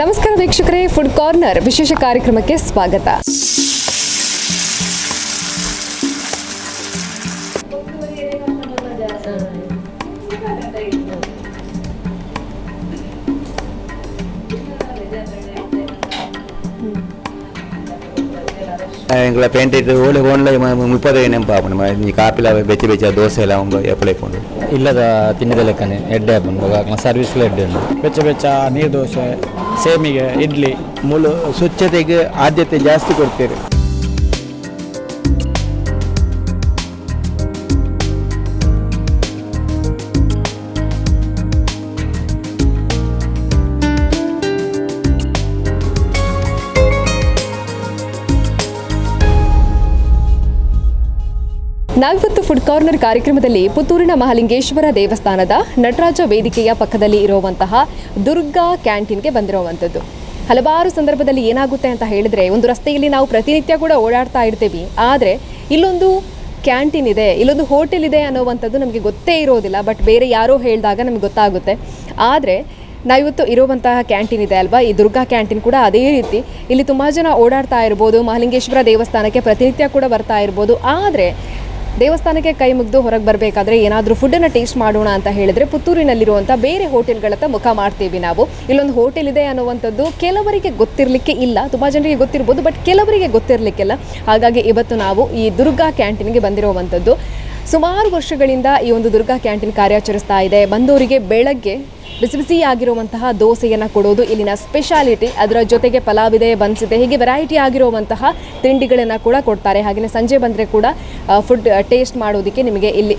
ನಮಸ್ಕಾರ ವೀಕ್ಷಕರೇ food corner ವಿಶೇಷ ಕಾರ್ಯಕ್ರಮಕ್ಕೆ ಸ್ವಾಗತ. எங்களை பெயிண்ட் ஓலை ஓனில் முப்பது ನೆನಪಾಪುಂಡು ಈ ಕಾಪಿಲ ಬೆಚ್ಚ ಬೆಚ್ಚ ದೋಸೆ ಎಲ್ಲ ಒಂದು ಎಪ್ಪಳೈಪುಂಡು ಇಲ್ಲದ ತಿಂಡಿದ ಲೆಕ್ಕನೆ ಎಡ್ಡೆ ಹಾಕೊಂಡು ಸರ್ವಿಸ್ಲು ಎಡ್ಡೆ ಉಂಟು ಬೆಚ್ಚ ಬೆಚ್ಚ ನೀರು ದೋಸೆ ಸೇಮಿಗೆ ಇಡ್ಲಿ ಮೂಲ ಸ್ವಚ್ಛತೆಗೆ ಆದ್ಯತೆ ಜಾಸ್ತಿ ಕೊಡ್ತೀರಿ ನಾವಿವತ್ತು ಫುಡ್ ಕಾರ್ನರ್ ಕಾರ್ಯಕ್ರಮದಲ್ಲಿ ಪುತ್ತೂರಿನ ಮಹಾಲಿಂಗೇಶ್ವರ ದೇವಸ್ಥಾನದ ನಟರಾಜ ವೇದಿಕೆಯ ಪಕ್ಕದಲ್ಲಿ ಇರುವಂತಹ ದುರ್ಗಾ ಕ್ಯಾಂಟೀನ್ಗೆ ಬಂದಿರುವಂಥದ್ದು. ಹಲವಾರು ಸಂದರ್ಭದಲ್ಲಿ ಏನಾಗುತ್ತೆ ಅಂತ ಹೇಳಿದ್ರೆ ಒಂದು ರಸ್ತೆಯಲ್ಲಿ ನಾವು ಪ್ರತಿನಿತ್ಯ ಕೂಡ ಓಡಾಡ್ತಾ ಇರ್ತೀವಿ. ಆದರೆ ಇಲ್ಲೊಂದು ಕ್ಯಾಂಟೀನ್ ಇದೆ, ಇಲ್ಲೊಂದು ಹೋಟೆಲ್ ಇದೆ ಅನ್ನೋವಂಥದ್ದು ನಮಗೆ ಗೊತ್ತೇ ಇರೋದಿಲ್ಲ. ಬಟ್ ಬೇರೆ ಯಾರೋ ಹೇಳಿದಾಗ ನಮಗೆ ಗೊತ್ತಾಗುತ್ತೆ. ಆದರೆ ನಾವಿವತ್ತು ಇರುವಂತಹ ಕ್ಯಾಂಟೀನ್ ಇದೆ ಅಲ್ವಾ? ಈ ದುರ್ಗಾ ಕ್ಯಾಂಟೀನ್ ಕೂಡ ಅದೇ ರೀತಿ. ಇಲ್ಲಿ ತುಂಬ ಜನ ಓಡಾಡ್ತಾ ಇರ್ಬೋದು. ಮಹಾಲಿಂಗೇಶ್ವರ ದೇವಸ್ಥಾನಕ್ಕೆ ಪ್ರತಿನಿತ್ಯ ಕೂಡ ಬರ್ತಾ ಇರ್ಬೋದು. ಆದರೆ ದೇವಸ್ಥಾನಕ್ಕೆ ಕೈ ಮುಗಿದು ಹೊರಗೆ ಬರಬೇಕಾದ್ರೆ ಏನಾದರೂ ಫುಡ್ಡನ್ನು ಟೇಸ್ಟ್ ಮಾಡೋಣ ಅಂತ ಹೇಳಿದ್ರೆ ಪುತ್ತೂರಿನಲ್ಲಿರುವಂಥ ಬೇರೆ ಹೋಟೆಲ್ಗಳತ್ತ ಮುಖ ಮಾಡ್ತೀವಿ ನಾವು. ಇಲ್ಲೊಂದು ಹೋಟೆಲ್ ಇದೆ ಅನ್ನುವಂಥದ್ದು ಕೆಲವರಿಗೆ ಗೊತ್ತಿರಲಿಕ್ಕೆ ಇಲ್ಲ. ತುಂಬ ಜನರಿಗೆ ಗೊತ್ತಿರ್ಬೋದು ಬಟ್ ಕೆಲವರಿಗೆ ಗೊತ್ತಿರಲಿಕ್ಕಿಲ್ಲ. ಹಾಗಾಗಿ ಇವತ್ತು ನಾವು ಈ ದುರ್ಗಾ ಕ್ಯಾಂಟೀನ್ಗೆ ಬಂದಿರುವಂಥದ್ದು. ಸುಮಾರು ವರ್ಷಗಳಿಂದ ಈ ಒಂದು ದುರ್ಗಾ ಕ್ಯಾಂಟೀನ್ ಕಾರ್ಯಾಚರಿಸ್ತಾ ಇದೆ. ಬಂದವರಿಗೆ ಬೆಳಗ್ಗೆ ಬಿಸಿ ಬಿಸಿ ಆಗಿರುವಂತಹ ದೋಸೆಯನ್ನು ಕೊಡೋದು ಇಲ್ಲಿನ ಸ್ಪೆಷಾಲಿಟಿ. ಅದರ ಜೊತೆಗೆ ಪಲಾವ್ ಇದೆ ಬನ್ಸ್ ಇದೆ ಹೀಗೆ ವೆರೈಟಿ ಆಗಿರುವಂತಹ ತಿಂಡಿಗಳನ್ನು ಕೂಡ ಕೊಡ್ತಾರೆ. ಹಾಗೆಯೇ ಸಂಜೆ ಬಂದರೆ ಕೂಡ ಫುಡ್ ಟೇಸ್ಟ್ ಮಾಡೋದಕ್ಕೆ ನಿಮಗೆ ಇಲ್ಲಿ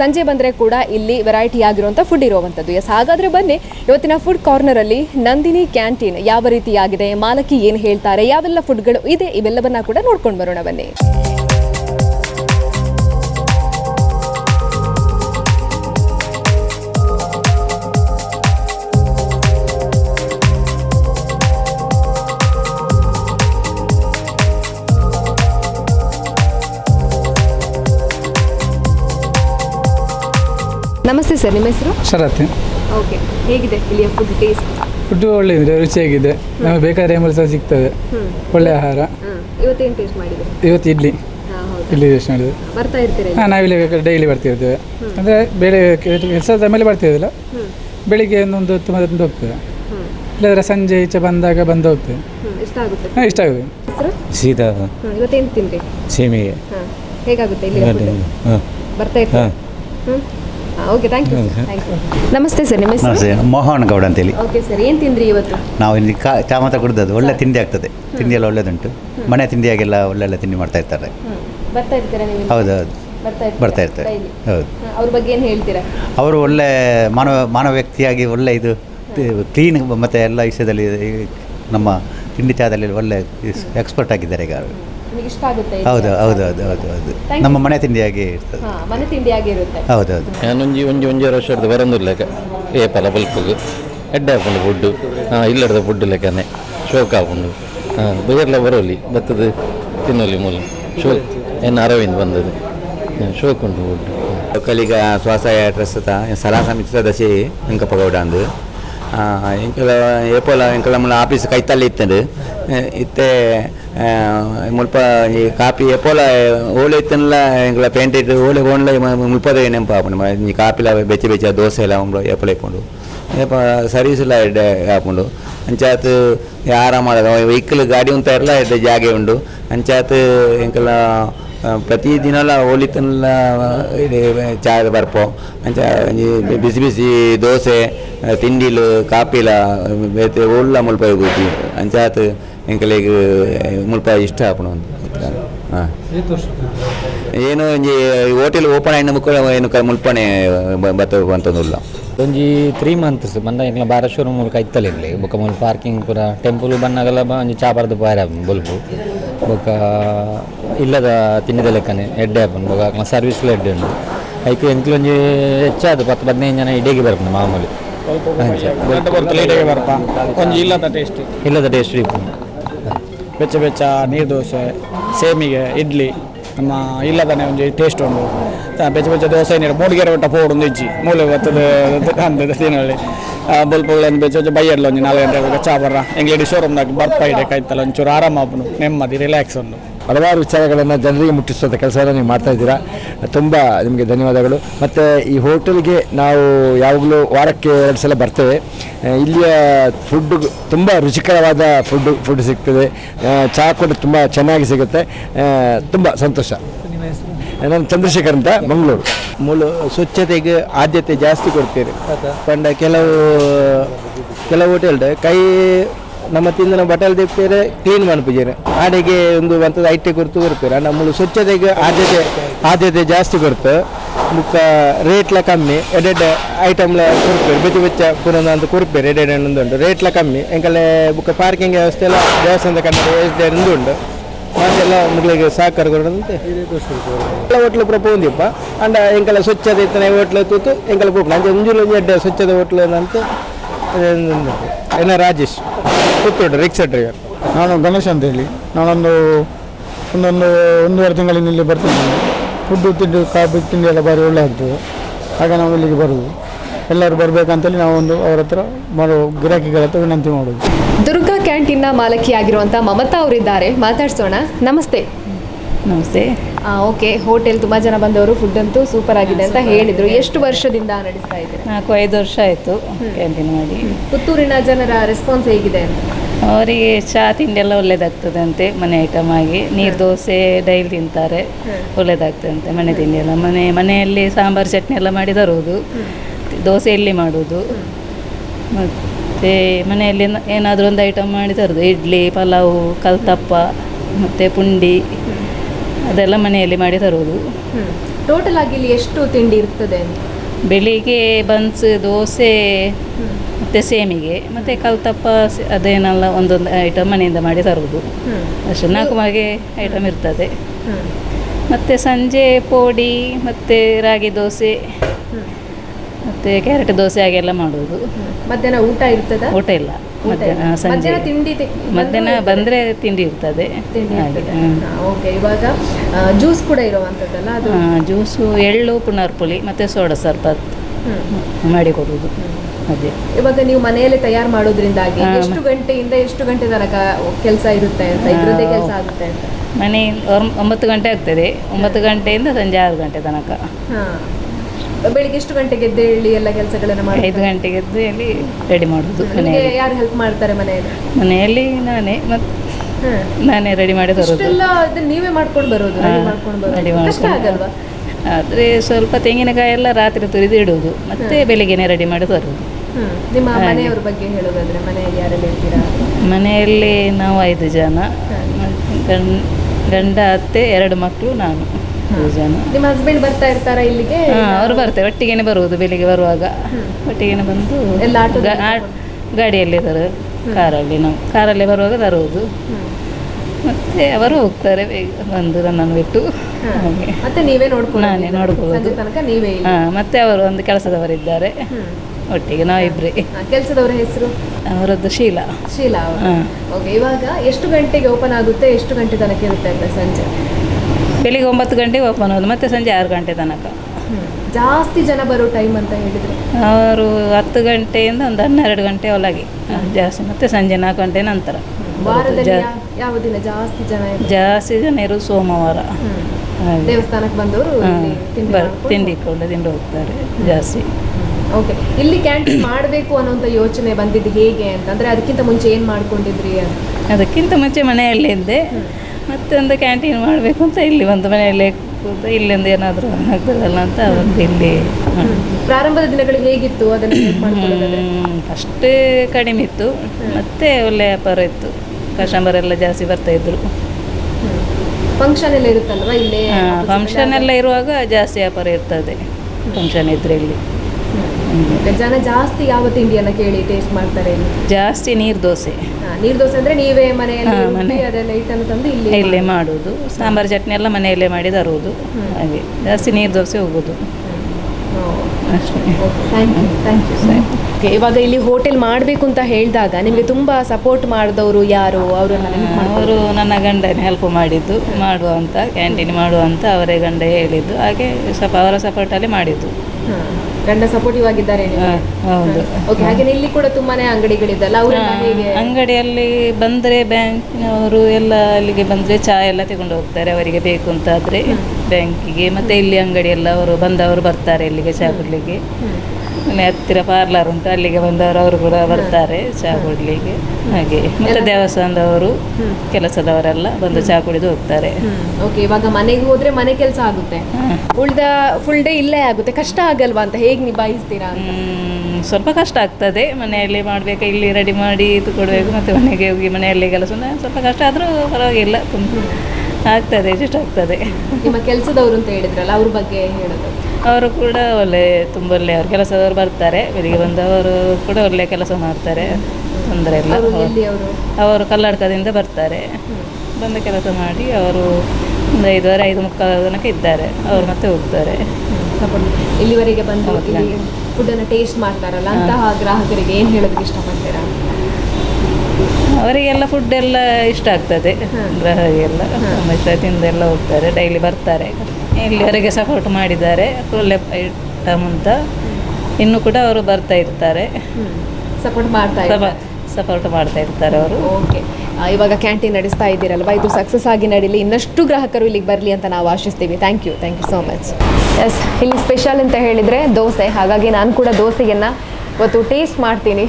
ಸಂಜೆ ಬಂದರೆ ಕೂಡ ಇಲ್ಲಿ ವೆರೈಟಿ ಆಗಿರುವಂಥ ಫುಡ್ ಇರುವಂಥದ್ದು ಎಸ್ ಹಾಗಾದರೆ ಬನ್ನಿ, ಇವತ್ತಿನ ಫುಡ್ ಕಾರ್ನರಲ್ಲಿ ನಂದಿನಿ ಕ್ಯಾಂಟೀನ್ ಯಾವ ರೀತಿಯಾಗಿದೆ, ಮಾಲಕಿ ಏನು ಹೇಳ್ತಾರೆ, ಯಾವೆಲ್ಲ ಫುಡ್ಗಳು ಇದೆ, ಇವೆಲ್ಲವನ್ನ ಕೂಡ ನೋಡ್ಕೊಂಡು ಬರೋಣ ಬನ್ನಿ. ನಮಸ್ತೆ ಸರ್ ನಿಮ್ಮ ಹೆಸರು? ಶರತ್ ಓಕೆ ಹೇಗಿದೆ ಇಲ್ಲಿಯ ಫುಡ್ ಟೇಸ್ಟ್ ಫುಡ್ ಒಳ್ಳೆಯದಿದೆ ರುಚಿಯಾಗಿದೆ. ನಮಗೆ ಬೇಕಾದ ಟೈಮಲ್ಲಿ ಸಹ ಸಿಗ್ತದೆ. ಒಳ್ಳೆ ಆಹಾರ. ಇವತ್ತೇನು ಟೇಸ್ಟ್ ಮಾಡಿದೆ ಇವತ್ತು ಇಡ್ಲಿ. ಇಡ್ಲಿ ಟೇಸ್ಟ್ ಮಾಡಿದೆ ಬರ್ತಾ ಇರ್ತೀರಾ ಹಾಂ ನಾವಿಲ್ಲಿ ಡೈಲಿ ಬರ್ತಿರ್ತೇವೆ. ಅಂದರೆ ಬೇರೆ ಕೆಲಸದ ಮೇಲೆ ಬರ್ತಿರೋದಿಲ್ಲ. ಬೆಳಿಗ್ಗೆ ಒಂದೊಂದು ಹೊತ್ತು ಮತ್ತೆ ಹೋಗ್ತದೆ. ಇಲ್ಲಾಂದರೆ ಸಂಜೆ ಈಚೆ ಬಂದಾಗ ಬಂದು ಹೋಗ್ತದೆ ಇಷ್ಟ ಆಗುತ್ತೆ. ಹಾಂ ಇಷ್ಟ ಆಗುತ್ತೆ. ಸೀತಾ. ಸೀದಾ ಇವತ್ತೇನು ತಿಂದ್ರಿ? ಸೇಮಿಗೆ. ಹಾಂ ಹೇಗಾಗುತ್ತೆ ಇಲ್ಲಿ ಬರ್ತಾ ಇರ್ತೀವಿ okay thank you thank you ನಮಸ್ತೆ ಸರ್ ನಿಮ್ಮ ಹೆಸರು? ನಮಸ್ತೆ ಮೋಹನ್ ಗೌಡ ಅಂತೇಳಿ. ಓಕೆ ಸರ್ ಏನು ತಿಂದ್ರಿ ಇವತ್ತು? ನಾವು ಇಲ್ಲಿ ಕಾ ಚಾ ಮಾತ್ರ ಕುಡಿದದ್ದು. ಒಳ್ಳೆ ತಿಂಡಿ ಆಗ್ತದೆ. ತಿಂಡಿ ಎಲ್ಲ ಒಳ್ಳೆದುಂಟು. ಮನೆ ತಿಂಡಿಯಾಗೆಲ್ಲ ಒಳ್ಳೆಲ್ಲ ತಿಂಡಿ ಮಾಡ್ತಾ ಇರ್ತಾರೆ. ಬರ್ತಾ ಇರ್ತೀರಾ ನೀವು? ಹೌದು ಹೌದು. ಬರ್ತಾ ಇರ್ತಾರೆ? ಹೌದು. ಅವ್ರ ಬಗ್ಗೆ ಏನು ಹೇಳ್ತೀರಾ? ಅವರು ಒಳ್ಳೆ ಮಾನವ ಮಾನವ ವ್ಯಕ್ತಿಯಾಗಿ ಒಳ್ಳೆ ಇದು ಕ್ಲೀನ್ ಮತ್ತು ಎಲ್ಲ ವಿಷಯದಲ್ಲಿ ನಮ್ಮ ತಿಂಡಿ ಚಾದಲ್ಲಿ ಒಳ್ಳೆ ಎಕ್ಸ್ಪರ್ಟ್ ಆಗಿದ್ದಾರೆ ಈಗ ಅವರು. ನಿಮಗೆ ಇಷ್ಟ ಆಗುತ್ತೆ ಹೌದು ಹೌದು ಹೌದು ಹೌದು ಹೌದು Thank ನಮ್ಮ ಮನೆ ತಿಂಡಿಯಾಗಿ ಇರ್ತದೆ ಹಾಂ ಮನೆ ತಿಂಡಿಯಾಗಿರುತ್ತೆ ಹೌದು ಹೌದು ഞാനൊഞ്ചി ഒഞ്ചി ഒഞ്ചര വർഷം എടുത്ത് വരൊന്നുമില്ല ഏപ്പല ബൾപ്പുക്ക് എഡാപ്പുണ്ട് ഫുഡ് ആ ഇല്ലടത്ത ഫുഡിലൊക്കെ ഷോക്കാപ്പുണ്ട് ആ ಬೇರೆಲ್ಲ ಬರೋಲಿ ಬರ್ತದೆ ತಿನ್ನೋಲಿ ಮೂಲ ಶೋ ಏನು ಅರವಿಂದ್ ಬಂದದ್ದು ಶೋಕ್ ಉಂಟು ಫುಡ್ ಒಕ್ಕಲಿಗ ಸ್ವಸಹಾಯ ಟ್ರಸ್ಟ್ ಸಲಹಾ ಸಮಿತಿ ದಶೆ ಇಂಕ ಪಗೌಡ ಅಂದು ಇಂಕಲ ಏಪೋಲ ಎಂಕಲ ಮುಲ ಆಫೀಸ್ ಕೈತಲ್ಲಿ ಇತ್ತಂದು. ಇತ್ತೆ ಮುಲ್ಪ ಈ ಕಾಪಿ ಏಪೋಲ ಓಲೆ ಇತ್ತನಲ್ಲ ಎಂಕಲ ಪೇಂಟ್ ಇಟ್ಟು ಓಲೆ ಓಣ್ಲ ಮುಲ್ಪದ ನೆನಪು ಆಪುಂಡು. ಈ ಕಾಪಿಲ ಬೆಚ್ಚ ಬೆಚ್ಚ ದೋಸೆ ಎಲ್ಲ ಉಂಡು ಎಪ್ಪಲ ಇಪ್ಪುಂಡು ಏಪ ಸರ್ವಿಸ್ ಎಡ್ಡೆ ಆಪುಂಡು. ಅಂಚಾತ್ ಆರಾಮ ವೆಹಿಕಲ್ ಗಾಡಿ ಉಂತ ಎಲ್ಲ ಜಾಗೆ ಉಂಡು. ಅಂಚಾತ್ ಇಂಕಲ ಪ್ರತಿ ದಿನಲ ಹೋಲಿತನಲ ಇದು ಚಾದ ಬರ್ಪೋ ಬಿಸಿ ಬಿಸಿ ದೋಸೆ ತಿಂಡಿಲು ಕಾಪಿಲ, ಬೇತೆ ಉಳ್ಳ ಮುಲ್ಪ ಹೋಗಿ ಅಂಚಾತ್ ಎಂಕಲೆಗ್ ಮುಲ್ಪ ಇಷ್ಟ ಆಪಣ ಹಾಂ ಏನು ಹೋಟೆಲ್ ಓಪನ್ ಆಯ್ನ ಮುಕ್ಕ ಏನು ಮುಲ್ಪನೆ ಬತ್ತ ಬಂತಂದುಲ್ಲ ಒಂಜಿ ತ್ರೀ ಮಂತ್ಸ್ ಬಂದ ಎಂಕ್ಲ ಬಾರ ಶೋರೂಮ್ ಮೂಲಕ ಇತ್ತಲಿರ್ಲಿ ಬೊಕ ಮೂಲ ಪಾರ್ಕಿಂಗ್ ಪೂರ ಟೆಂಪಲ್ ಬನ್ನಾಗಲ್ಲ ಬ- ಒಂಜಿ ಚಾ ಬರ್ದು ಪಾರ ಬೊಲ್ಪು ಬೊಕ ಇಲ್ಲದ ತಿಂಡಿದ ಲೆಕ್ಕನೆ ಎಡ್ಡೆ ಆಪುಂಡು ಬೊಕ ಸರ್ವಿಸ್ಲ ಎಡ್ಡೆ ಉಂಡು ಐಕ್ ಎಂಕ್ಲ ಒಂಜಿ ಹೆಚ್ಚಾದ ಪತ್ತು ಹದಿನೈದು ಜನ ಇಡೆಗೆ ಬರ್ಪುಂಡು ಮಾಮೂಲಿ. ಒಂಜಿ ಇಲ್ಲದ ಟೇಸ್ಟ್ ಇಲ್ಲದ ಟೇಸ್ಟ್ ಇಪ್ಪುಂಡು ಬೆಚ್ಚ ಬೆಚ್ಚ ನೀರು ದೋಸೆ ಸೇಮಿಗೆ ಇಡ್ಲಿ. ನಮ್ಮ ಇಲ್ಲದನೆ ಒಂಜಿ ಟೇಸ್ಟ್ ಉಂಡು ಬೆಚ್ಚ ಬೆಚ್ಚ ದೋಸೆ ನೀರು ಮೂಡಿಗೆರೆ ಒಟ್ಟ ಪೋಡು ಇಜ್ಜಿ. ಮೂಲೆ ಬತ್ತದ ಅಂದ ದಿನಲ್ಲಿ ಬಲ್ಪುಗಳನ್ನು ಬೆಚ್ಚ ಬೆಚ್ಚ ಬೈಯಡ್ಲ ಒಂಜಿ ನಾಲ್ಕು ಗಂಟೆ ಚಾ ಬರ್ರ. ಎಂಗ್ಲೇಡಿ ಶೋರೂಮ್ದಾಗ ಬರ್ಪ ಇಡೆ ಒಂಚೂರು ಆರಾಮ ಆಪನು ನೆಮ್ಮದಿ ರಿಲ್ಯಾಕ್ಸ್ ಒಂದು. ಹಲವಾರು ವಿಚಾರಗಳನ್ನು ಜನರಿಗೆ ಮುಟ್ಟಿಸುವಂಥ ಕೆಲಸವನ್ನು ನೀವು ಮಾಡ್ತಾ ಇದ್ದೀರಾ. ತುಂಬ ನಿಮಗೆ ಧನ್ಯವಾದಗಳು. ಮತ್ತು ಈ ಹೋಟೆಲ್ಗೆ ನಾವು ಯಾವಾಗಲೂ ವಾರಕ್ಕೆ ಎರಡು ಸಲ ಬರ್ತೇವೆ. ಇಲ್ಲಿಯ ಫುಡ್ಡು ತುಂಬ ರುಚಿಕರವಾದ ಫುಡ್ಡು ಫುಡ್ ಸಿಗ್ತದೆ. ಚಹಾ ಕೂಡ ತುಂಬ ಚೆನ್ನಾಗಿ ಸಿಗುತ್ತೆ. ತುಂಬ ಸಂತೋಷ. ನಾನು ಚಂದ್ರಶೇಖರ್ ಅಂತ, ಮಂಗಳೂರು. ಮೂಲ ಸ್ವಚ್ಛತೆಗೆ ಆದ್ಯತೆ ಜಾಸ್ತಿ ಕೊಡ್ತೀರಿ. ಪಂಡ ಕೆಲವು ಕೆಲವು ಹೋಟೆಲ್ ಕೈ ನಮ್ಮ ತಿಂದಿನ ಬಟಲ್ ದಿಪ್ಪೇರೆ ಕ್ಲೀನ್ ಮಾಡ್ಪಿದ್ದೀರಿ ಆಡೆಗೆ ಒಂದು ಒಂಥದ ಐಟಿ ಕುರಿತು ಕೊಡ್ತೀರ? ನಮ್ಮ ಸ್ವಚ್ಛತೆಗೆ ಆದ್ಯತೆ ಆದ್ಯತೆ ಜಾಸ್ತಿ ಕೊಡ್ತು ಮುಕ್ಕ ರೇಟ್ಲ ಕಮ್ಮಿ ಎಡೆಡ್ ಐಟಮ್ಲ ಕೊಡ್ಪೇರು ಬೆಚ್ಚ ಬೆಚ್ಚ ಪುನಃ ಅಂತ ಕೊಡ್ಪೇರು ಎಡೆಡ್ ಉಂಟು. ರೇಟ್ಲ ಕಮ್ಮಿ. ಎಂಕಲೆ ಬುಕ್ಕ ಪಾರ್ಕಿಂಗ್ ವ್ಯವಸ್ಥೆ ಎಲ್ಲ, ದೇವಸ್ಥಾನದ ಕನ್ನಡ ಉಂಟು. ಮಾತೆಲ್ಲ ಮಕ್ಕಳಿಗೆ ಸಹಕಾರ ಕೊಡೋದಂತೆ ಎಲ್ಲ ಹೋಟ್ಲು ಪ್ರಪ ಪೋಂದಿಪ್ಪ ಅಂಡ ಎಂಕಲ ಸ್ವಚ್ಛತೆ ಇತ್ತನೆ ಹೋಟ್ಲು ತೂತು ಎಂಕಲ ಪೋಪ ನಂಗೆ ಮುಂಜೂರು ಒಂದು ಎಡ್ಡೆ ಸ್ವಚ್ಛತೆ ಹೋಟ್ಲು ಅಂತ ಏನ ರಾಜೇಶ್, ಪುತ್ತೂರು ರಿಕ್ಷಾ ಡ್ರೈವರ್ ನಾನು ಗಣೇಶ್ ಅಂತ ಹೇಳಿ. ನಾನೊಂದು ಒಂದೊಂದು ಒಂದೂವರೆ ತಿಂಗಳಿಂದ ಇಲ್ಲಿ ಬರ್ತೀನಿ. ಫುಡ್ಡು, ತಿಂಡಿ, ಕಾಫಿ, ತಿಂಡಿ ಎಲ್ಲ ಭಾರಿ ಒಳ್ಳೆ ಆಗ್ತದೆ ಹಾಗೆ ನಾವು ಇಲ್ಲಿಗೆ ಬರೋದು ಎಲ್ಲರೂ ಬರಬೇಕಂತೇಳಿ ನಾವು ಒಂದು ಅವ್ರ ಹತ್ರ ಮಾಡೋ ಗಿರಾಕಿಗಳ ಹತ್ರ ವಿನಂತಿ ಮಾಡೋದು. ದುರ್ಗಾ ಕ್ಯಾಂಟೀನ್ನ ಮಾಲಕಿಯಾಗಿರುವಂಥ ಮಮತಾ ಅವರಿದ್ದಾರೆ. ಮಾತಾಡ್ಸೋಣ. ನಮಸ್ತೆ. ನಮಸ್ತೆ. ಓಕೆ. ಹೋಟೆಲ್ ತುಂಬ ಜನ ಬಂದವರು ಫುಡ್ ಅಂತೂ ಸೂಪರ್ ಆಗಿದೆ ಅಂತ ಹೇಳಿದ್ರು. ಎಷ್ಟು ವರ್ಷದಿಂದ ನಡೆಸ್ತಾ ಇದ್ದೀರಾ? ನಾಲ್ಕು ಐದು ವರ್ಷ ಆಯಿತು ಕ್ಯಾಂಟೀನ್ ಮಾಡಿ. ಪುತ್ತೂರಿನ ಜನರ ರೆಸ್ಪಾನ್ಸ್ ಹೇಗಿದೆ ಅವರಿಗೆ ಚಹಾ ತಿಂಡಿ ಎಲ್ಲ ಒಳ್ಳೇದಾಗ್ತದೆ ಅಂತೆ ಮನೆ ಐಟಮ್ ಆಗಿ. ನೀರು ದೋಸೆ ಡೈಲಿ ತಿಂತಾರೆ. ಒಳ್ಳೇದಾಗ್ತದೆ ಅಂತೆ ಮನೆ ತಿಂಡಿ ಎಲ್ಲ. ಮನೆ ಮನೆಯಲ್ಲಿ ಸಾಂಬಾರು ಚಟ್ನಿ ಎಲ್ಲ ಮಾಡಿ ತರುವುದು ದೋಸೆ ಇಲ್ಲಿ ಮಾಡುವುದು. ಮತ್ತು ಮನೆಯಲ್ಲಿ ಏನಾದರೂ ಒಂದು ಐಟಮ್ ಮಾಡಿ ತರೋದು. ಇಡ್ಲಿ ಪಲಾವು ಕಲ್ತಪ್ಪ ಮತ್ತು ಪುಂಡಿ ಅದೆಲ್ಲ ಮನೆಯಲ್ಲಿ ಮಾಡಿ ತರುವುದು. ಟೋಟಲ್ ಆಗಿ ಇಲ್ಲಿ ಎಷ್ಟು ತಿಂಡಿ ಇರ್ತದೆ ಬೆಳಿಗ್ಗೆ ಬನ್ಸ್ ದೋಸೆ ಮತ್ತು ಸೇಮಿಗೆ ಮತ್ತು ಕಲ್ತಪ್ಪ ಅದೇನೆಲ್ಲ ಒಂದೊಂದು ಐಟಮ್ ಮನೆಯಿಂದ ಮಾಡಿ ತರುವುದು. ಅಷ್ಟು ನಾಲ್ಕು ಐಟಮ್ ಇರ್ತದೆ. ಮತ್ತು ಸಂಜೆ ಪೋಡಿ ಮತ್ತು ರಾಗಿ ದೋಸೆ ಮತ್ತು ಕ್ಯಾರೆಟ್ ದೋಸೆ ಹಾಗೆಲ್ಲ ಮಾಡುವುದು. ಮಧ್ಯಾಹ್ನ ಊಟ ಇರ್ತದ? ಊಟ ಇಲ್ಲ. ಮಧ್ಯಾಹ್ನ ಸಂಜೆ. ಮಧ್ಯಾಹ್ನ ತಿಂಡಿ ತಿ- ಮಧ್ಯಾಹ್ನ ಬಂದರೆ ತಿಂಡಿ ಇರ್ತದೆ. ತಿಂಡಿ ಹಾಗೆ ಇರ್ತದೆ. ಹ್ಮ್. ಓಕೆ ಇವಾಗ ಜ್ಯೂಸ್ ಕೂಡ ಇರುವಂಥದ್ದಲ್ಲ ಅದು? ಆ, ಜ್ಯೂಸು ಎಳ್ಳು ಪುನರ್ಪುಳಿ ಮತ್ತು ಸೋಡಾ ಸರ್ಬತ್ ಮಾಡಿಕೊಡುವುದು ಅದೇ. ಇವಾಗ ನೀವು ಮನೆಯಲ್ಲಿ ತಯಾರು ಮಾಡೋದ್ರಿಂದಾಗಿ ಎಷ್ಟು ಗಂಟೆಯಿಂದ ಎಷ್ಟು ಗಂಟೆ ತನಕ ಕೆಲಸ ಇರುತ್ತೆ ಅಂತ ಇದ್ರದ್ದೇ ಕೆಲಸ ಆಗುತ್ತೆ ಅಂತ? ಮನೆ ಒಂಬತ್ತು ಗಂಟೆ ಆಗ್ತದೆ. ಒಂಬತ್ತು ಗಂಟೆಯಿಂದ ಸಂಜೆ ಆರು ಗಂಟೆ ತನಕ. ಹಾ. ಬೆಳಿಗ್ಗೆ ಎಷ್ಟು ಗಂಟೆಗೆ ಎದ್ದೇಳಿ ಎಲ್ಲ ಕೆಲಸಗಳನ್ನ ಮಾಡಿ ಐದು ಗಂಟೆಗೆ ಎದ್ದು ಇಲ್ಲಿ ರೆಡಿ ಮಾಡುದು ಮನೆಯಲ್ಲಿ. ಯಾರು ಹೆಲ್ಪ್ ಮಾಡ್ತಾರೆ ಮನೆಯಲ್ಲಿ? ಮನೆಯಲ್ಲಿ ನಾನೇ ಮತ್ತು. ನಾನೇ ರೆಡಿ ಮಾಡಿ ತರೋದು. ಇಷ್ಟೆಲ್ಲ ನೀವೇ ಮಾಡ್ಕೊಂಡು ಬರೋದು ready ಮಾಡ್ಕೊಂಡು ರೆಡಿ ಬರೋದು ಕಷ್ಟ ಆಗಲ್ವಾ? ಆದರೆ ಸ್ವಲ್ಪ ತೆಂಗಿನಕಾಯಿ ಎಲ್ಲ ರಾತ್ರಿ ತುರಿದು ಇಡುವುದು ಮತ್ತೆ ಬೆಳಿಗ್ಗೆನೆ ರೆಡಿ ಮಾಡಿ ತರೋದು. ಹ್ಮ್ ನಿಮ್ಮ ಮನೆಯವ್ರ ಬಗ್ಗೆ ಹೇಳೋದಾದ್ರೆ ಮನೆಯಲ್ಲಿ ಯಾರೆಲ್ಲ ಇರ್ತೀರಾ ಮನೆಯಲ್ಲಿ ನಾವು ಐದು ಜನ ಗಂಡ ಗಂಡ ಅತ್ತೆ ಎರಡು ಮಕ್ಕಳು ನಾನು. ಐದು ಜನ ನಿಮ್ಮ ಹಸ್ಬೆಂಡ್ ಬರ್ತಾ ಇರ್ತಾರ ಇಲ್ಲಿಗೆ? ಅವರು ಬರ್ತಾರೆ ಒಟ್ಟಿಗೆನೆ ಬರುವುದು ಬೆಳಿಗ್ಗೆ ಬರುವಾಗ. ಒಟ್ಟಿಗೆನೆ ಬಂದು ಎಲ್ಲ ಆಟೋ ಗಾಡಿಯಲ್ಲಿ ಇದ್ದಾರೆ ಕಾರಲ್ಲಿ ನಾವು. ಕಾರಲ್ಲಿ ಬರುವಾಗ ತರುವುದು ಮತ್ತೆ ಅವರು ಹೋಗ್ತಾರೆ ಬಂದು ನನ್ನನ್ನು ಬಿಟ್ಟು. ಹಾಗೆ. ಮತ್ತೆ ನೀವೇ ನೋಡ್ಕೊಂಡು ನಾನೇ. ತನಕ ನೀವೇ ಹಾ ಮತ್ತೆ ಅವರು ಒಂದು ಕೆಲಸದವರಿದ್ದಾರೆ. ಒಟ್ಟಿಗೆ ನಾವಿಬ್ರೇ ಕೆಲಸದವರ ಹೆಸರು? ಅವರದ್ದು ಶೀಲಾ. ಶೀಲಾ ಓಕೆ ಇವಾಗ ಎಷ್ಟು ಗಂಟೆಗೆ ಓಪನ್ ಆಗುತ್ತೆ ಎಷ್ಟು ಗಂಟೆ ತನಕ ಇರುತ್ತೆ ಅಂತ ಸಂಜೆ? ಬೆಳಿಗ್ಗೆ ಒಂಬತ್ತು ಗಂಟೆಗೆ ಓಪನ್ ಆಗೋದು ಮತ್ತೆ ಸಂಜೆ ಆರು ಗಂಟೆ ತನಕ. ಜಾಸ್ತಿ ಜನ ಬರೋ ಟೈಮ್ ಅಂತ ಹೇಳಿದ್ರೆ? ಅವರು ಹತ್ತು ಗಂಟೆಯಿಂದ ಒಂದು ಹನ್ನೆರಡು ಗಂಟೆ ಒಳಗೆ. ಜಾಸ್ತಿ ಮತ್ತೆ ಸಂಜೆ ನಾಲ್ಕು ಗಂಟೆ ನಂತರ. ವಾರದಲ್ಲಿ ಯಾ- ಯಾವ ದಿನ ಜಾಸ್ತಿ ಜನ ಇರ್ತಾರೆ? ಜಾಸ್ತಿ ಜನ ಇರೋದು ಸೋಮವಾರ. ಹಾಗೆ. ದೇವಸ್ಥಾನಕ್ಕೆ ಬಂದವರು ತಿಂಡಿ ಬರ್ ಮಾಡ್ಕೊಂಡು? ತಿಂಡಿ ಕೊಂಡು ತಿಂದು ಹೋಗ್ತಾರೆ ಜಾಸ್ತಿ. ಓಕೆ ಇಲ್ಲಿ ಕ್ಯಾಂಟೀನ್ ಮಾಡಬೇಕು ಅನ್ನೋಂಥ ಯೋಚನೆ ಬಂದಿದ್ದು ಹೇಗೆ ಅಂತ? ಅಂದ್ರೆ ಅದಕ್ಕಿಂತ ಮುಂಚೆ ಏನು ಮಾಡ್ಕೊಂಡಿದ್ರಿ ಅಂತ ಅದಕ್ಕಿಂತ ಮುಂಚೆ ಮನೆಯಲ್ಲೇ ಇದ್ದೆ ಮತ್ತೆ ಒಂದು ಕ್ಯಾಂಟೀನ್ ಮಾಡಬೇಕು ಅಂತ ಇಲ್ಲಿ ಒಂದು ಮನೆಯಲ್ಲೇ ಕೂತು ಇಲ್ಲಿಂದ ಏನಾದರೂ ಆಗ್ತದಲ್ಲ ಅಂತ ಒಂದು ಇಲ್ಲಿ ಪ್ರಾರಂಭದ ದಿನಗಳು ಹೇಗಿತ್ತು ಅದನ್ನು ಫಸ್ಟ್ ಕಡಿಮೆ ಇತ್ತು. ಮತ್ತೆ ಒಳ್ಳೆಯ ವ್ಯಾಪಾರ ಇತ್ತು. ಕಸ್ಟಮರ್ ಎಲ್ಲ ಜಾಸ್ತಿ ಬರ್ತಾ ಇದ್ರು. ಫಂಕ್ಷನ್ ಎಲ್ಲ ಇರುತ್ತಲ್ವಾ? ಇಲ್ಲಿ ಫಂಕ್ಷನ್ ಎಲ್ಲ ಇರುವಾಗ ಜಾಸ್ತಿ ವ್ಯಾಪಾರ ಇರ್ತದೆ. ಫಂಕ್ಷನ್ ಇದ್ರೆ ಇಲ್ಲಿ. ಜನ ಜಾಸ್ತಿ ಯಾವ ತಿಂಡಿಯನ್ನ ಕೇಳಿ ಟೇಸ್ಟ್ ಮಾಡ್ತಾರೆ ಜಾಸ್ತಿ ನೀರು ದೋಸೆ. ನೀರ್ ದೋಸೆ ಅಂದ್ರೆ ನೀವೇ ಮನೆಯಲ್ಲಿ. ಅದೆಲ್ಲ ಹಿಟ್ಟನ್ನು ತಂದು ಇಲ್ಲಿ ಇಲ್ಲೇ ಮಾಡೋದು. ಸಾಂಬಾರು ಚಟ್ನಿ ಎಲ್ಲ ಮನೆಯಲ್ಲೇ ಮಾಡಿ ತರುವುದು. ಹಾಗೆ ಜಾಸ್ತಿ ನೀರು ದೋಸೆ ಹೋಗೋದು. ಅಷ್ಟೇ. ಇವಾಗ ಇಲ್ಲಿ ಹೋಟೆಲ್ ಮಾಡಬೇಕು ಅಂತ ಹೇಳಿದಾಗ ನಿಮಗೆ ತುಂಬ ಸಪೋರ್ಟ್ ಮಾಡಿದವರು ಯಾರು? ಅವರು ಅವರು ನನ್ನ ಗಂಡನ ಹೆಲ್ಪ್ ಮಾಡಿದ್ದು ಮಾಡುವ ಅಂತ ಕ್ಯಾಂಟೀನ್ ಮಾಡುವ ಅಂತ ಅವರೇ ಗಂಡ ಹೇಳಿದ್ದು. ಹಾಗೆ ಸ್ವಲ್ಪ ಅವರ ಸಪೋರ್ಟಲ್ಲಿ ಮಾಡಿದ್ದು. ಗಂಡ ಸಪೋರ್ಟಿವ್ ಆಗಿದ್ದಾರೆ ಹೌದು. ಓಕೆ ಹಾಗೆ ಇಲ್ಲಿ ಕೂಡ ತುಂಬಾನೇ ಅಂಗಡಿಗಳಿದ್ದಲ್ಲ ಅವರೆಲ್ಲ ಹೇಗೆ ಅಂಗಡಿಯಲ್ಲಿ ಬಂದರೆ ಬ್ಯಾಂಕಿನವರು ಎಲ್ಲ ಅಲ್ಲಿಗೆ ಬಂದ್ರೆ ಚಾ ಎಲ್ಲ ತಗೊಂಡು ಹೋಗ್ತಾರೆ ಅವರಿಗೆ ಬೇಕು ಅಂತ ಆದ್ರೆ ಬ್ಯಾಂಕಿಗೆ. ಮತ್ತೆ ಇಲ್ಲಿ ಅಂಗಡಿ ಎಲ್ಲ ಅವರು ಬಂದವರು ಬರ್ತಾರೆ ಇಲ್ಲಿಗೆ ಚಾ ಕುಡ್ಲಿಕ್ಕೆ. ಮನೆ ಹತ್ತಿರ ಪಾರ್ಲರ್ ಉಂಟು ಅಲ್ಲಿಗೆ ಬಂದವರು ಅವರು ಕೂಡ ಬರ್ತಾರೆ ಚಹಾ ಕುಡ್ಲಿಕ್ಕೆ. ಹಾಗೆ. ಮತ್ತೆ ದೇವಸ್ಥಾನದವರು ಕೆಲಸದವರೆಲ್ಲ ಬಂದು ಚಹಾ ಕುಡಿದು ಹೋಗ್ತಾರೆ. ಓಕೆ ಇವಾಗ ಮನೆಗೆ ಹೋದ್ರೆ ಮನೆ ಕೆಲಸ ಆಗುತ್ತೆ. ಉಳ್ದ ಫುಲ್ ಡೇ ಇಲ್ಲೇ ಆಗುತ್ತೆ. ಕಷ್ಟ ಆಗಲ್ವಾ ಅಂತ ಹೇಗೆ ನಿಭಾಯಿಸ್ತೀರಾ? ಸ್ವಲ್ಪ ಕಷ್ಟ ಆಗ್ತದೆ. ಮನೆಯಲ್ಲಿ ಮಾಡಬೇಕು ಇಲ್ಲಿ ರೆಡಿ ಮಾಡಿ ಇದು ಕೊಡಬೇಕು ಮತ್ತೆ ಮನೆಗೆ ಹೋಗಿ ಮನೆಯಲ್ಲಿ ಕೆಲಸ ಸ್ವಲ್ಪ ಕಷ್ಟ ಆದರೂ ಪರವಾಗಿಲ್ಲ ತುಂಬ ಆಗ್ತದೆ ಎಷ್ಟು ಆಗ್ತದೆ. ನಿಮ್ಮ ಕೆಲಸದವರು ಅಂತ ಹೇಳಿದ್ರಲ್ಲ ಅವ್ರ ಬಗ್ಗೆ ಹೇಳೋದು. ಅವರು ಕೂಡ ಒಳ್ಳೆ ತುಂಬ ಒಳ್ಳೆ ಅವ್ರ ಕೆಲಸದವರು ಬರ್ತಾರೆ ಬೆಳಿಗ್ಗೆ ಬಂದವರು ಕೂಡ ಒಳ್ಳೆ ಕೆಲಸ ಮಾಡ್ತಾರೆ ತೊಂದರೆ ಇಲ್ಲ. ಅವರು ಎಲ್ಲಿ ಕಲ್ಲಡ್ಕದಿಂದ ಬರ್ತಾರೆ. ಬಂದು ಕೆಲಸ ಮಾಡಿ ಅವರು ಒಂದು ಐದುವರೆ ಐದು ಮುಕ್ಕಾಲು ತನಕ ಇದ್ದಾರೆ. ಅವರು ಮತ್ತೆ ಹೋಗ್ತಾರೆ. ಇಲ್ಲಿವರೆಗೆ ಬಂದು ಫುಡ್ಡನ್ನು ಟೇಸ್ಟ್ ಮಾಡ್ತಾರಲ್ಲ ಅಂತಹ ಗ್ರಾಹಕರಿಗೆ ಏನು ಹೇಳೋದಕ್ಕೆ ಇಷ್ಟಪಡ್ತೀರಾ? ಅವರಿಗೆಲ್ಲ ಫುಡ್ ಎಲ್ಲ ಇಷ್ಟ ಆಗ್ತದೆ. ಗ್ರಾಹಕರಿಗೆಲ್ಲ ತುಂಬ ಇಷ್ಟ. ತಿಂದೆಲ್ಲ ಹೋಗ್ತಾರೆ ಡೈಲಿ ಬರ್ತಾರೆ. ಇಲ್ಲಿವರೆಗೆ ಸಪೋರ್ಟ್ ಮಾಡಿದ್ದಾರೆ. ಒಳ್ಳೆ ಐಟಮ್ ಅಂತ. ಇನ್ನು ಕೂಡ ಅವರು ಬರ್ತಾ ಇರ್ತಾರೆ. ಸಪೋರ್ಟ್ ಮಾಡ್ತಾ ಇದ್ದಾರೆ. ಸಪೋರ್ಟ್ ಮಾಡ್ತಾ ಇರ್ತಾರೆ ಅವರು. ಓಕೆ ಇವಾಗ ಕ್ಯಾಂಟೀನ್ ನಡೆಸ್ತಾ ಇದ್ದೀರಲ್ವ? ಇದು ಸಕ್ಸಸ್ ಆಗಿ ನಡೀಲಿ. ಇನ್ನಷ್ಟು ಗ್ರಾಹಕರು ಇಲ್ಲಿಗೆ ಬರಲಿ ಅಂತ ನಾವು ಆಶಿಸ್ತೀವಿ. Thank you thank you so much yes ಇಲ್ಲಿ ಸ್ಪೆಷಲ್ ಅಂತ ಹೇಳಿದರೆ ದೋಸೆ. ಹಾಗಾಗಿ ನಾನು ಕೂಡ ದೋಸೆಯನ್ನು ಇವತ್ತು ಟೇಸ್ಟ್ ಮಾಡ್ತೀನಿ.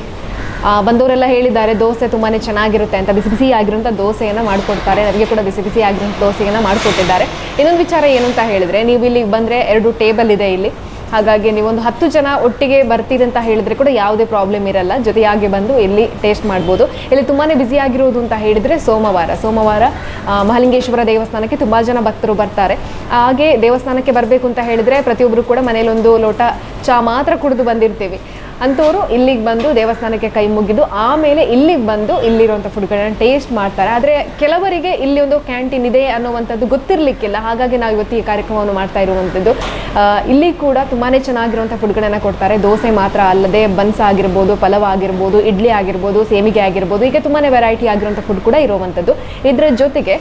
ಬಂದವರೆಲ್ಲ ಹೇಳಿದ್ದಾರೆ, ದೋಸೆ ತುಂಬಾ ಚೆನ್ನಾಗಿರುತ್ತೆ ಅಂತ. ಬಿಸಿ ಬಿಸಿ ಆಗಿರುವಂಥ ದೋಸೆಯನ್ನು ಮಾಡಿಕೊಡ್ತಾರೆ. ನನಗೆ ಕೂಡ ಬಿಸಿ ಬಿಸಿ ಆಗಿರುವಂಥ ದೋಸೆಯನ್ನು ಮಾಡಿಕೊಟ್ಟಿದ್ದಾರೆ. ಇನ್ನೊಂದು ವಿಚಾರ ಏನು ಅಂತ ಹೇಳಿದರೆ, ನೀವು ಇಲ್ಲಿಗೆ ಬಂದರೆ ಎರಡು ಟೇಬಲ್ ಇದೆ ಇಲ್ಲಿ. ಹಾಗಾಗಿ ನೀವೊಂದು ಹತ್ತು ಜನ ಒಟ್ಟಿಗೆ ಬರ್ತೀರಿ ಅಂತ ಹೇಳಿದ್ರೆ ಕೂಡ ಯಾವುದೇ ಪ್ರಾಬ್ಲಮ್ ಇರಲ್ಲ. ಜೊತೆಯಾಗಿ ಬಂದು ಇಲ್ಲಿ ಟೇಸ್ಟ್ ಮಾಡ್ಬೋದು. ಇಲ್ಲಿ ತುಂಬಾ ಆಗಿರೋದು ಅಂತ ಹೇಳಿದರೆ ಸೋಮವಾರ. ಸೋಮವಾರ ಮಹಾಲಿಂಗೇಶ್ವರ ದೇವಸ್ಥಾನಕ್ಕೆ ತುಂಬ ಜನ ಭಕ್ತರು ಬರ್ತಾರೆ. ಹಾಗೆ ದೇವಸ್ಥಾನಕ್ಕೆ ಬರಬೇಕು ಅಂತ ಹೇಳಿದರೆ ಪ್ರತಿಯೊಬ್ಬರು ಕೂಡ ಮನೇಲಿ ಒಂದು ಲೋಟ ಚಹಾ ಮಾತ್ರ ಕುಡಿದು ಬಂದಿರ್ತೀವಿ. ಅಂಥವ್ರು ಇಲ್ಲಿಗೆ ಬಂದು ದೇವಸ್ಥಾನಕ್ಕೆ ಕೈ ಮುಗಿದು ಆಮೇಲೆ ಇಲ್ಲಿಗೆ ಬಂದು ಇಲ್ಲಿರುವಂಥ ಫುಡ್ಗಳನ್ನ ಟೇಸ್ಟ್ ಮಾಡ್ತಾರೆ. ಆದರೆ ಕೆಲವರಿಗೆ ಇಲ್ಲಿ ಒಂದು ಕ್ಯಾಂಟೀನ್ ಇದೆ ಅನ್ನುವಂಥದ್ದು ಗೊತ್ತಿರಲಿಕ್ಕಿಲ್ಲ. ಹಾಗಾಗಿ ನಾವು ಇವತ್ತು ಈ ಕಾರ್ಯಕ್ರಮವನ್ನು ಮಾಡ್ತಾ ಇರುವಂಥದ್ದು. ಇಲ್ಲಿ ಕೂಡ ತುಂಬಾ ಚೆನ್ನಾಗಿರುವಂಥ ಫುಡ್ಗಳನ್ನು ಕೊಡ್ತಾರೆ. ದೋಸೆ ಮಾತ್ರ ಅಲ್ಲದೆ ಬನ್ಸ್ ಆಗಿರ್ಬೋದು, ಪಲಾವ್ ಆಗಿರ್ಬೋದು, ಇಡ್ಲಿ ಆಗಿರ್ಬೋದು, ಸೇಮಿಗೆ ಆಗಿರ್ಬೋದು, ಹೀಗೆ ತುಂಬಾ ವೆರೈಟಿ ಆಗಿರುವಂಥ ಫುಡ್ ಕೂಡ ಇರುವಂಥದ್ದು. ಇದರ ಜೊತೆಗೆ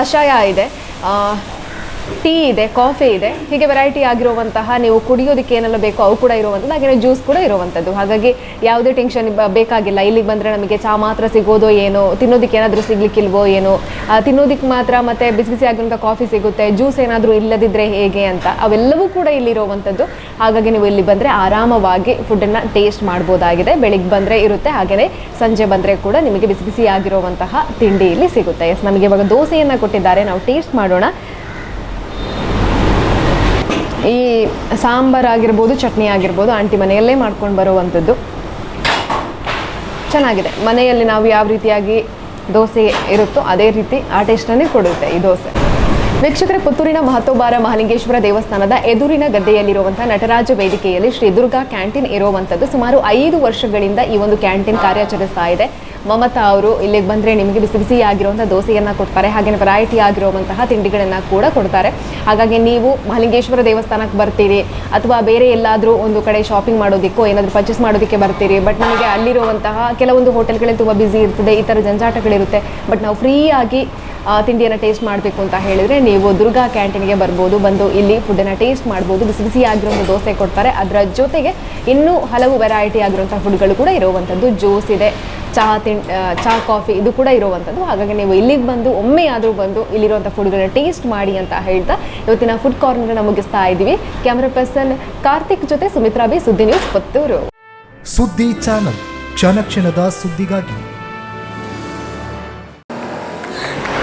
ಕಷಾಯ ಇದೆ. ಟೀ ಇದೆ, ಕಾಫಿ ಇದೆ, ಹೀಗೆ ವೆರೈಟಿ ಆಗಿರುವಂತಹ ನೀವು ಕುಡಿಯೋದಕ್ಕೆ ಏನೆಲ್ಲ ಬೇಕೋ ಅವು ಕೂಡ ಇರುವಂಥದ್ದು ಹಾಗೆ ಜ್ಯೂಸ್ ಕೂಡ ಇರುವಂಥದ್ದು. ಹಾಗಾಗಿ ಯಾವುದೇ ಟೆನ್ಷನ್ ಬೇಕಾಗಿಲ್ಲ. ಇಲ್ಲಿಗೆ ಬಂದರೆ ನಮಗೆ ಚಹಾ ಮಾತ್ರ ಸಿಗೋದೋ ಏನೋ, ತಿನ್ನೋದಕ್ಕೆ ಏನಾದರೂ ಸಿಗ್ಲಿಕ್ಕಿಲ್ವೋ ಏನೋ ತಿನ್ನೋದಕ್ಕೆ ಮಾತ್ರ ಮತ್ತೆ ಬಿಸಿ ಬಿಸಿ ಆಗಿರುವಂಥ ಕಾಫಿ ಸಿಗುತ್ತೆ ಜ್ಯೂಸ್ ಏನಾದರೂ ಇಲ್ಲದಿದ್ದರೆ ಹೇಗೆ ಅಂತ, ಅವೆಲ್ಲವೂ ಕೂಡ ಇಲ್ಲಿರುವಂಥದ್ದು ಹಾಗಾಗಿ ನೀವು ಇಲ್ಲಿ ಬಂದರೆ ಆರಾಮವಾಗಿ ಫುಡ್ಡನ್ನು ಟೇಸ್ಟ್ ಮಾಡ್ಬೋದಾಗಿದೆ. ಬೆಳಿಗ್ಗೆ ಬಂದರೆ ಇರುತ್ತೆ ಹಾಗೆಯೇ ಸಂಜೆ ಬಂದರೆ ಕೂಡ ನಿಮಗೆ ಬಿಸಿ ಬಿಸಿ ಆಗಿರುವಂತಹ ತಿಂಡಿ ಇಲ್ಲಿ ಸಿಗುತ್ತೆ. ಎಸ್ ನಮಗೆ ಇವಾಗ ದೋಸೆಯನ್ನು ಕೊಟ್ಟಿದ್ದಾರೆ. ನಾವು ಟೇಸ್ಟ್ ಮಾಡೋಣ. ಈ ಸಾಂಬಾರ್ ಆಗಿರ್ಬೋದು, ಚಟ್ನಿ ಆಗಿರ್ಬೋದು, ಆಂಟಿ ಮನೆಯಲ್ಲೇ ಮಾಡ್ಕೊಂಡು ಬರುವಂಥದ್ದು. ಚೆನ್ನಾಗಿದೆ. ಮನೆಯಲ್ಲಿ ನಾವು ಯಾವ ರೀತಿಯಾಗಿ ದೋಸೆ ಇರುತ್ತೋ ಅದೇ ರೀತಿ ಆ ಟೇಸ್ಟನ್ನೇ ಕೊಡುತ್ತೆ ಈ ದೋಸೆ. ವೀಕ್ಷಕರೇ, ಪುತ್ತೂರಿನ ಮಹತೋಬಾರ ಮಹಾಲಿಂಗೇಶ್ವರ ದೇವಸ್ಥಾನದ ಎದುರಿನ ಗದ್ದೆಯಲ್ಲಿರುವಂತಹ ನಟರಾಜ ವೇದಿಕೆಯಲ್ಲಿ ಶ್ರೀ ದುರ್ಗಾ ಕ್ಯಾಂಟೀನ್ ಇರುವಂತದ್ದು. ಸುಮಾರು ಐದು ವರ್ಷಗಳಿಂದ ಈ ಒಂದು ಕ್ಯಾಂಟೀನ್ ಕಾರ್ಯಾಚರಿಸ್ತಾ ಇದೆ. ಮಮತಾ ಅವರು ಇಲ್ಲಿಗೆ ಬಂದರೆ ನಿಮಗೆ ಬಿಸಿ ಬಿಸಿ ಆಗಿರುವಂಥ ದೋಸೆಯನ್ನು ಕೊಡ್ತಾರೆ ಹಾಗೆ ವೆರೈಟಿ ಆಗಿರುವಂತಹ ತಿಂಡಿಗಳನ್ನು ಕೂಡ ಕೊಡ್ತಾರೆ. ಹಾಗಾಗಿ ನೀವು ಮಹಾಲಿಂಗೇಶ್ವರ ದೇವಸ್ಥಾನಕ್ಕೆ ಬರ್ತೀರಿ, ಅಥವಾ ಬೇರೆ ಎಲ್ಲಾದರೂ ಒಂದು ಕಡೆ ಶಾಪಿಂಗ್ ಮಾಡೋದಕ್ಕೋ, ಏನಾದರೂ ಪರ್ಚೇಸ್ ಮಾಡೋದಕ್ಕೆ ಬರ್ತೀರಿ ಬಟ್ ನಿಮಗೆ ಅಲ್ಲಿರುವಂತಹ ಕೆಲವೊಂದು ಹೋಟೆಲ್ಗಳಲ್ಲಿ ತುಂಬ ಬ್ಯುಸಿ ಇರ್ತದೆ, ಈ ಥರ ಜಂಜಾಟಗಳಿರುತ್ತೆ ಬಟ್ ನಾವು ಫ್ರೀಯಾಗಿ ತಿಂಡಿಯನ್ನು ಟೇಸ್ಟ್ ಮಾಡಬೇಕು ಅಂತ ಹೇಳಿದರೆ ನೀವು ದುರ್ಗಾ ಕ್ಯಾಂಟೀನ್ಗೆ ಬರ್ಬೋದು, ಬಂದು ಇಲ್ಲಿ ಫುಡ್ಡನ್ನು ಟೇಸ್ಟ್ ಮಾಡ್ಬೋದು, ಬಿಸಿ ಬಿಸಿ ಆಗಿರೋಂಥ ದೋಸೆ ಕೊಡ್ತಾರೆ. ಅದರ ಜೊತೆಗೆ ಇನ್ನೂ ಹಲವು ವೆರೈಟಿ ಆಗಿರುವಂಥ ಫುಡ್ಗಳು ಕೂಡ ಇರುವಂಥದ್ದು ಜ್ಯೂಸ್ ಇದೆ, ಚಹಾ ತಿನ್ ಚಹಾ ಕಾಫಿ ಇದು ಕೂಡ ಇರುವಂಥದ್ದು ಹಾಗಾಗಿ ನೀವು ಇಲ್ಲಿಗೆ ಬಂದು ಒಮ್ಮೆ ಆದರೂ ಬಂದು ಇಲ್ಲಿರುವಂಥ ಫುಡ್ಗಳನ್ನ ಟೇಸ್ಟ್ ಮಾಡಿ ಅಂತ ಹೇಳ್ತಾ ಇವತ್ತಿನ ಫುಡ್ ಕಾರ್ನರ್ನ ಮುಗಿಸ್ತಾ ಇದ್ದೀವಿ. ಕ್ಯಾಮ್ರಾ ಪರ್ಸನ್ ಕಾರ್ತಿಕ್ ಜೊತೆ Sumitra B, Suddi news Puttur. Suddi channel, ಕ್ಷಣ ಕ್ಷಣದ ಸುದ್ದಿಗಾಗಿ.